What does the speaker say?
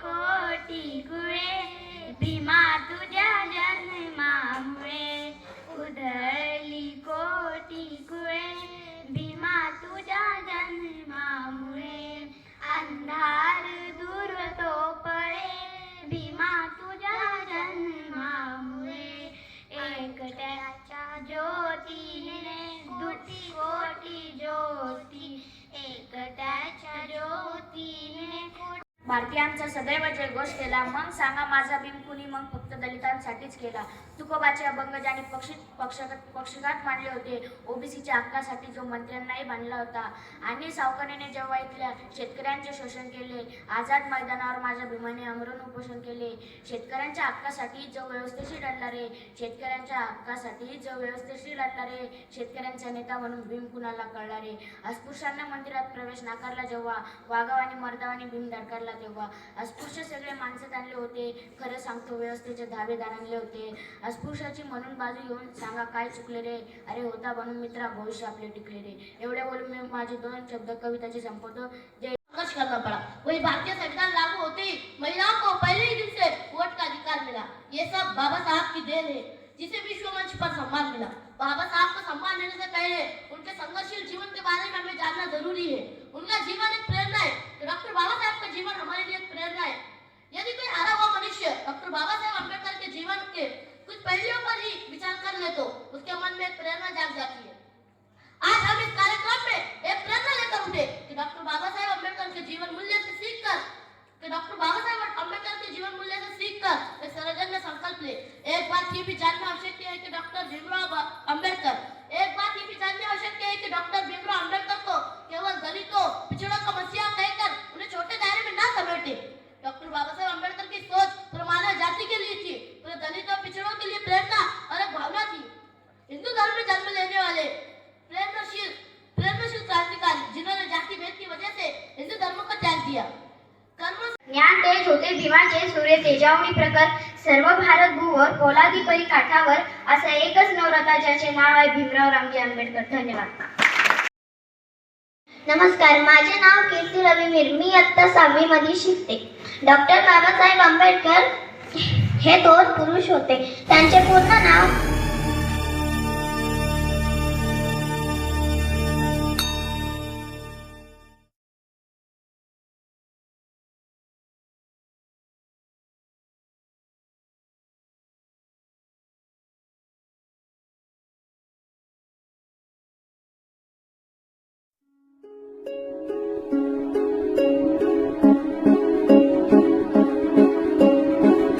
ಕೋಟಿ ಗು भारतीयांचा सदैव जयघोष केला. मग सांगा माझा भीम कुणी? मग फक्त दलितांसाठीच केला. तुकोबाचे अभंग ज्याने पक्षी पक्षात पक्षघात मांडले होते. ओबीसीच्या हक्कासाठी जो मंत्र्यांनाही बांधला होता. आणि सावकारीने जेव्हा इथल्या शेतकऱ्यांचे शोषण केले आझाद मैदानावर माझ्या भीमाने आमरण उपोषण केले. शेतकऱ्यांच्या हक्कासाठी जो व्यवस्थेशी लढला रे शेतकऱ्यांच्या हक्कासाठी जो व्यवस्थेशी लढला रे शेतकऱ्यांचा नेता म्हणून भीम कुणाला कळला रे अस्पृश्यांना मंदिरात प्रवेश नाकारला जेव्हा वाघावानी मर्दावानी भीम धडकारला तेव्हा अस्पृश्य सगळे माणसं आणले होते. खरं सांगतो व्यवस्थेचे धाबेदार आणले होते. अस्पृश्याची म्हणून बाजू येऊन सांगा काय चुकले रे? अरे होता बनून मित्रा भविष्य आपले टिकले रे. एवढ्या बोलून मी माझे दोन शब्द कविताचे संपवतो. जय संघर्ष करना पड़ा वही भारतीय संविधान लागू होते. ही महिलाओं को पहले ही दिन से वोट का अधिकार मिला. ये सब बाबा साहब की देन है जिसे विश्व मंच पर सम्मान मिला. बाबा साहब को सम्मान देने से पहले उनके संघर्षशील जीवन के बारे में हमें जानना जरूरी है. उनका जीवन एक प्रेरणा है तो डॉक्टर बाबा साहब का जीवन हमारे लिए एक प्रेरणा है यदि कोई हारा हुआ मनुष्य डॉक्टर बाबा साहब अम्बेडकर के जीवन के कुछ पहलुओं पर ही विचार कर ले तो उसके मन में एक प्रेरणा जाग जाती है आज हम इस कार्यक्रम में एक प्रेरणा लेकर उठे कि डॉक्टर बाबा साहेब अम्बेडकर के जीवन मूल्य से सीखकर कि डॉक्टर बाबा साहेब अम्बेडकर के जीवन मूल्य से सीखकर एक सर्वजन्य संकल्प ले एक बात ये भी जानना आवश्यक है कि डॉक्टर भीमराव अम्बेडकर एक बात ये भी जानना आवश्यक है कि डॉक्टर भीमराव अम्बेडकर को केवल दलितों पिछड़ों का मसीहा कहकर उन्हें छोटे दायरे में ना समेटे डॉक्टर बाबा साहेब अम्बेडकर की सोच पूरे मानव जाति के लिए थी पूरे दलितों पिछड़ों के लिए प्रेरणा और एक भावना थी हिंदू धर्म में जन्म लेने वाले प्रेरणाशील प्रेरणाशील क्रांतिकारी जिन्होंने जाति भेद की वजह से हिंदू धर्म को त्याग दिया कर्म ज्ञान तेज होते भीमाचे सूर्य तेजावणी प्रकट सर्व भारत भूवर पोलादी परी काठावर असा एकच नवरथा ज्याचे नाव आहे भीमराव रामजी आंबेडकर. धन्यवाद. नमस्कार माझे नाव कीर्ती रवी मीर. मी आत्ता सहावी मध्ये शिकते. डॉक्टर बाबासाहेब आंबेडकर हे दोन पुरुष होते. त्यांचे पूर्ण नाव